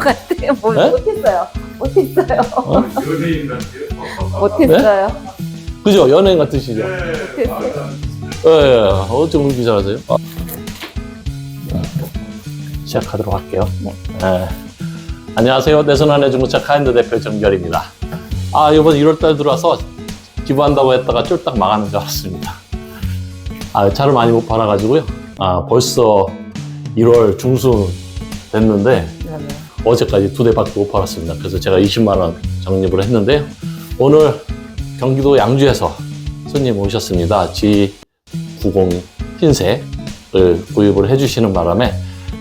같아요. 뭘 네? 못했어요. 못했어요. 연예인 같아요. 못했어요. 그죠? 연예인 같으시죠? 못했어요. 예, 예. 어쩜 그렇게 잘하세요? 아. 시작하도록 할게요. 네. 예. 안녕하세요. 내손안의 중고차 카인드 대표 정결입니다. 아, 이번 1월달 들어와서 기부한다고 했다가 쫄딱 망하는 줄 알았습니다. 아, 차를 많이 못 팔아가지고요. 아, 벌써 1월 중순 됐는데 네 네. 어제까지 두 대밖에 못 팔았습니다. 그래서 제가 20만 원 적립을 했는데요. 오늘 경기도 양주에서 손님 오셨습니다. G90 흰색을 구입을 해주시는 바람에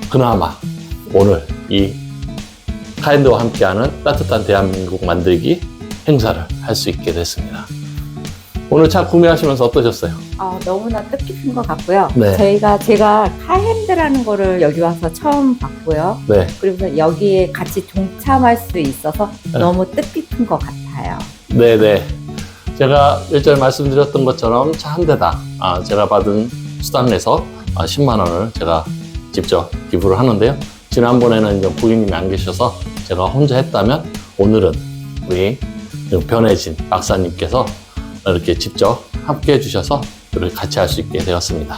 그나마 오늘 이 카인드와 함께하는 따뜻한 대한민국 만들기 행사를 할 수 있게 됐습니다. 오늘 차 구매하시면서 어떠셨어요? 아, 너무나 뜻깊은 것 같고요. 네. 저희가 제가 카핸드라는 거를 여기 와서 처음 봤고요. 네, 그리고 여기에 같이 동참할 수 있어서 네. 너무 뜻깊은 것 같아요. 네네. 제가 일전에 말씀드렸던 것처럼 차 한 대당 아, 제가 받은 수당에서 아, 10만 원을 제가 직접 기부를 하는데요. 지난번에는 이제 고객님이 안 계셔서 제가 혼자 했다면 오늘은 우리 변해진 박사님께서 이렇게 직접 함께 해주셔서 이렇게 같이 할 수 있게 되었습니다.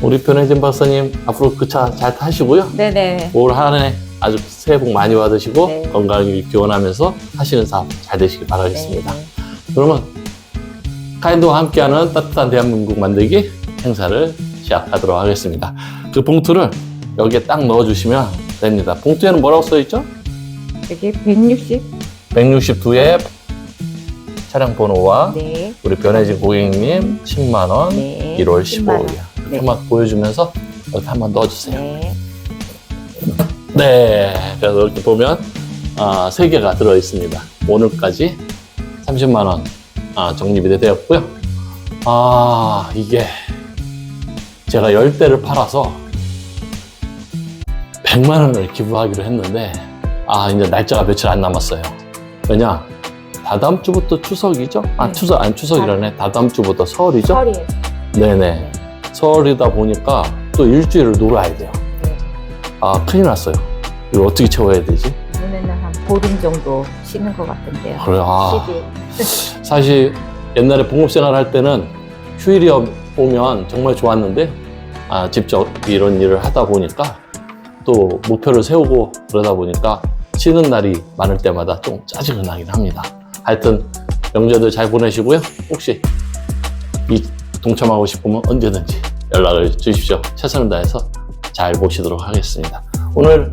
우리 변해진 박사님 앞으로 그 차 잘 타시고요. 네네. 올 한해 아주 새해 복 많이 받으시고 네. 건강히 기원하면서 하시는 사업 잘 되시길 바라겠습니다. 네. 그러면 카인도와 함께하는 따뜻한 대한민국 만들기 행사를 시작하도록 하겠습니다. 그 봉투를 여기에 딱 넣어주시면 됩니다. 봉투에는 뭐라고 써있죠? 여기 160? 162의 차량 번호와 네. 우리 변해진 고객님 10만 원 네. 1월 10만 15일 원. 이렇게 네. 한번 보여주면서 여기 한번 넣어주세요. 네. 네, 그래서 이렇게 보면 아, 3개가 들어있습니다. 오늘까지 30만 원 아, 적립이 되었고요. 아, 이게 제가 10대를 팔아서 100만 원을 기부하기로 했는데 아, 이제 날짜가 며칠 안 남았어요. 왜냐? 다다음 주부터 추석이죠? 아, 네. 추석, 아니 추석이라네. 다다음 주부터 설이죠? 설이에요. 네네. 설이다 보니까 또 일주일을 놀아야 돼요. 네. 아, 큰일 났어요. 이거 어떻게 채워야 되지? 이번에는 한 보름 정도 쉬는 것 같은데요. 그래, 아. 10일. 사실 옛날에 봉급생활 할 때는 휴일이 오면 정말 좋았는데, 아, 직접 이런 일을 하다 보니까 또 목표를 세우고 그러다 보니까 쉬는 날이 많을 때마다 좀 짜증나긴 합니다. 하여튼 명절들 잘 보내시고요. 혹시 이 동참하고 싶으면 언제든지 연락을 주십시오. 최선을 다해서 잘 모시도록 하겠습니다. 오늘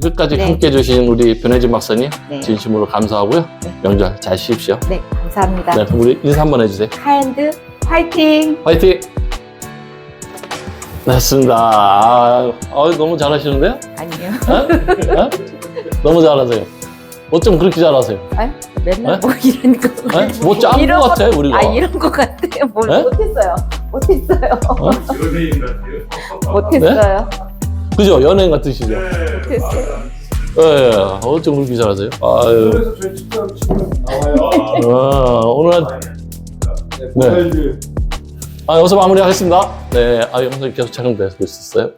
끝까지 네. 함께 해주신 우리 변혜진 박사님 네. 진심으로 감사하고요. 네. 명절 잘 쉬십시오. 네, 감사합니다. 네, 그럼 우리 인사 한번 해주세요. 카핸드 화이팅! 화이팅! 네, 맞습니다. 아, 아, 너무 잘하시는데요? 아니요. 어? 어? 너무 잘하세요. 어쩜 그렇게 잘하세요? 아, 맨날 네? 뭐 이런 거. 네? 뭐짠 이런 거 같아, 우리가. 아, 이런 거 같아요. 뭘 네? 못했어요. 못했어요. 연예인 같아요. 못했어요. 그죠? 연예인 같으시죠? 네. 못했어요. 예, 예. 어쩜 그렇게 잘하세요? 아유. 그래서 저희 나와요. 아, 오늘, 네. 모바일들 아, 여기서 마무리하겠습니다. 네, 아, 영상이 계속 촬영되고 있었어요.